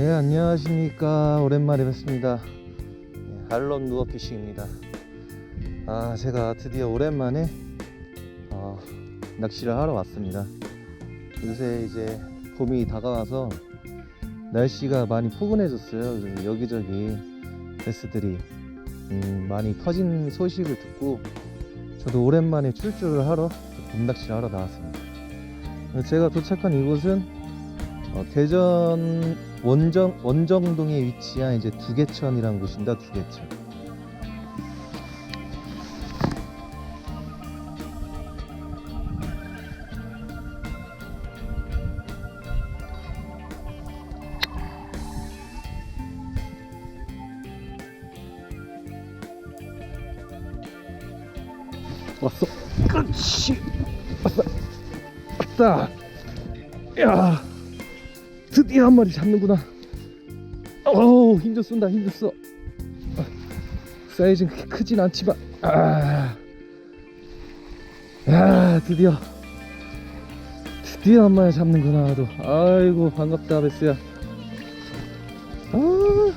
네 안녕하십니까. 오랜만에 뵙습니다. 네, 알론 누어피싱입니다. 아 제가 드디어 오랜만에 어, 낚시를 하러 왔습니다. 요새 이제 봄이 다가와서 날씨가 많이 포근해졌어요. 여기저기 베스들이 음, 많이 터진 소식을 듣고 저도 오랜만에 출조를 하러 봄 낚시를 하러 나왔습니다. 제가 도착한 이곳은 어, 대전 원정 원정동에 위치한 이제 두개천이라는 곳입니다. 두개천. 왔어. 그렇지. 왔다. 왔다. 야. 드디어 한 마리 잡는구나. 어우 힘좀 쏜다 힘좀 써. 아, 사이즈는 크진 않지만 아, 아 드디어 드디어 한 마리 잡는구나 나도. 아이고 반갑다 베스야. 아,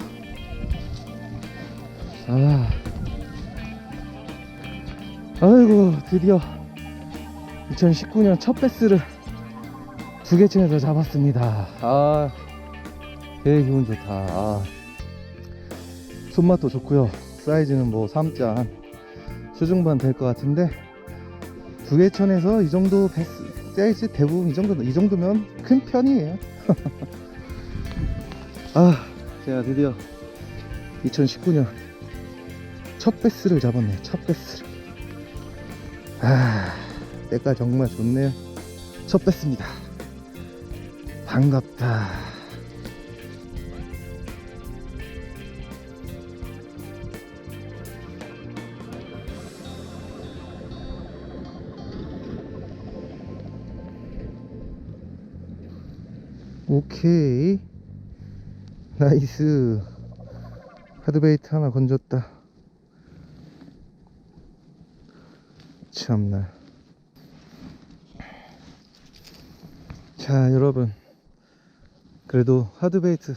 아, 아이고 드디어 2019년 첫 베스를 두 개쯤에서 잡았습니다. 아, 되게 기분 좋다. 아, 손맛도 좋고요. 사이즈는 뭐 3자 한 수중반 될 것 같은데 두 개천에서 이 정도 베스 사이즈 대부분 이 정도 이 정도면 큰 편이에요. 아, 제가 드디어 2019년 첫 베스를 잡았네요. 첫 베스를. 아, 때가 정말 좋네요. 첫 베스입니다. 반갑다. 오케이. 나이스. 하드베이트 하나 건졌다. 참나. 자, 여러분. 그래도 하드베이트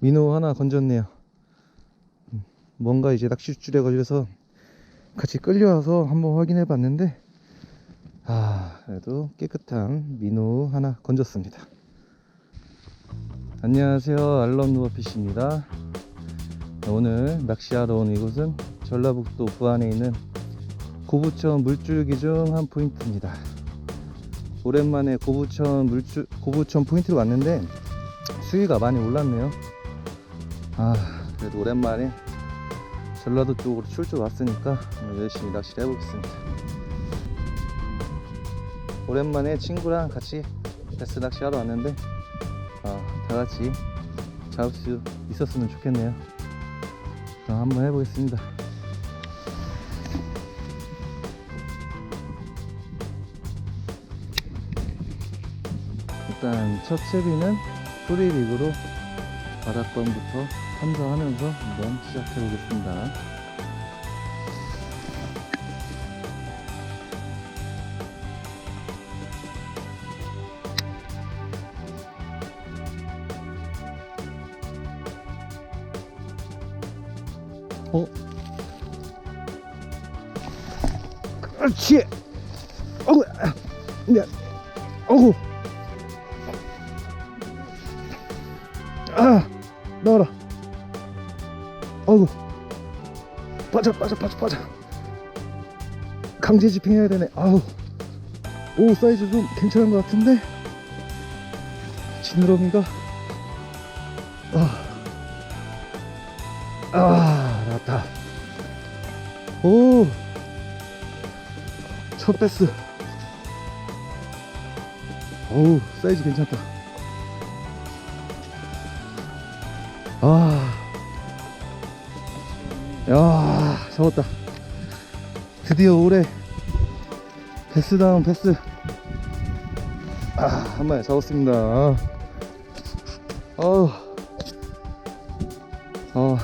민호 하나 건졌네요. 음, 뭔가 이제 낚싯줄에 걸려서 같이 끌려와서 한번 확인해 봤는데, 아, 그래도 깨끗한 민호 하나 건졌습니다. 안녕하세요. 알럼 누어피시입니다. 오늘 낚시하러 온 이곳은 전라북도 부안에 있는 고부천 물줄기 중 한 포인트입니다. 오랜만에 고부천 물줄 고부천 포인트로 왔는데 수위가 많이 올랐네요. 아 그래도 오랜만에 전라도 쪽으로 출조 왔으니까 열심히 낚시를 해보겠습니다. 오랜만에 친구랑 같이 베스 낚시하러 왔는데 아, 다 같이 잡을 수 있었으면 좋겠네요. 그럼 한번 해보겠습니다. 일단 첫 채비는 프리릭으로 바닥권부터 탐사하면서 한번 시작해 보겠습니다. 어? 그렇지! 어구! 네. 어구! 나와라. 어구. 빠져 빠져 빠져 빠져. 강제 집행해야 되네. 아우. 오 사이즈 좀 괜찮은 것 같은데? 지느러미가. 아, 아 나왔다. 오첫 베스. 어우 사이즈 괜찮다 아, 야, 잡았다. 드디어 올해 베스다운 베스. 아, 한 마리 잡았습니다. 어, 어,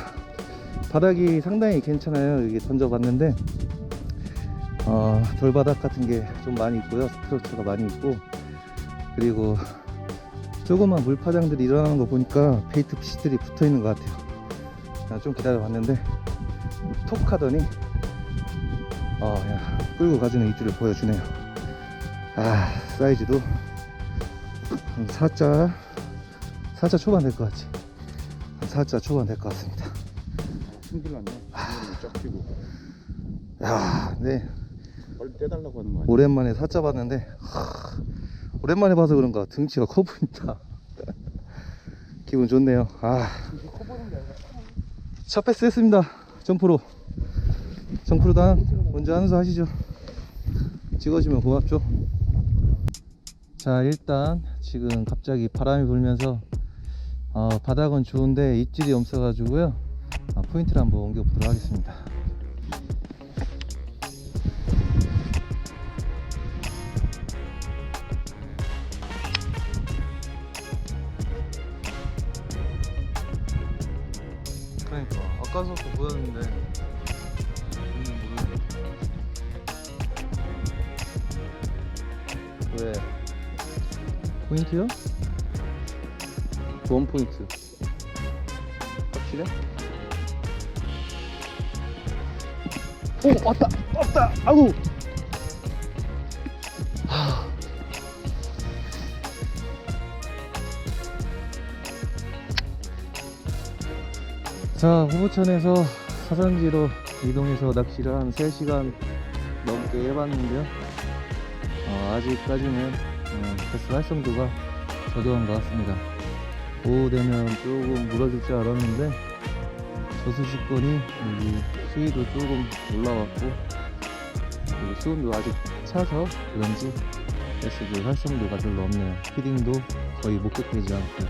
바닥이 상당히 괜찮아요. 이게 던져봤는데, 어, 돌바닥 같은 게 좀 많이 있고요. 스트로처가 많이 있고, 그리고 조그만 물파장들이 일어나는 거 보니까 베이트 피시들이 붙어 있는 것 같아요. 아, 좀 기다려 봤는데 톡 하더니 어, 야, 끌고 가주는 입질을 보여주네요. 아, 사이즈도 4자, 4자 초반 될 것 같지? 4자 초반 될 것 같습니다. 힘들었네. 머리 쫙 펴고. 야, 네. 빨리 떼달라고 하는 거 아니야? 오랜만에 4자 봤는데, 하, 오랜만에 봐서 그런가 등치가 커 보인다. 기분 좋네요. 아, 첫 패스 했습니다. 점프로. 점프로 단 먼저 하는 수 하시죠. 찍어주면 고맙죠. 자, 일단 지금 갑자기 바람이 불면서 어, 바닥은 좋은데 입질이 없어 가지고요. 아, 포인트를 한번 옮겨 보도록 하겠습니다. 아까서도 보였는데. 왜? 포인트요? 원 포인트. 확실해? 오 왔다 왔다! 아우 자 후보천에서 사산지로 이동해서 낚시를 한 3시간 넘게 해봤는데요. 어, 아직까지는 어, 패스 활성도가 저조한 것 같습니다. 오후 되면 조금 물어줄 줄 알았는데 저수지권이 여기 수위도 조금 올라왔고 그리고 수온도 아직 차서 그런지 패스도 활성도가 별로 없네요. 피딩도 거의 목격되지 않고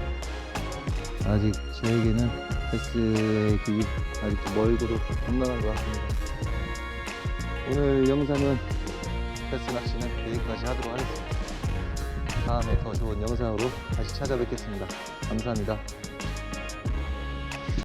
아직 저에게는 패스의 길이 아직도 멀고도 험난한 것 같습니다. 오늘 영상은 패스 낚시는 여기까지 하도록 하겠습니다. 다음에 더 좋은 영상으로 다시 찾아뵙겠습니다. 감사합니다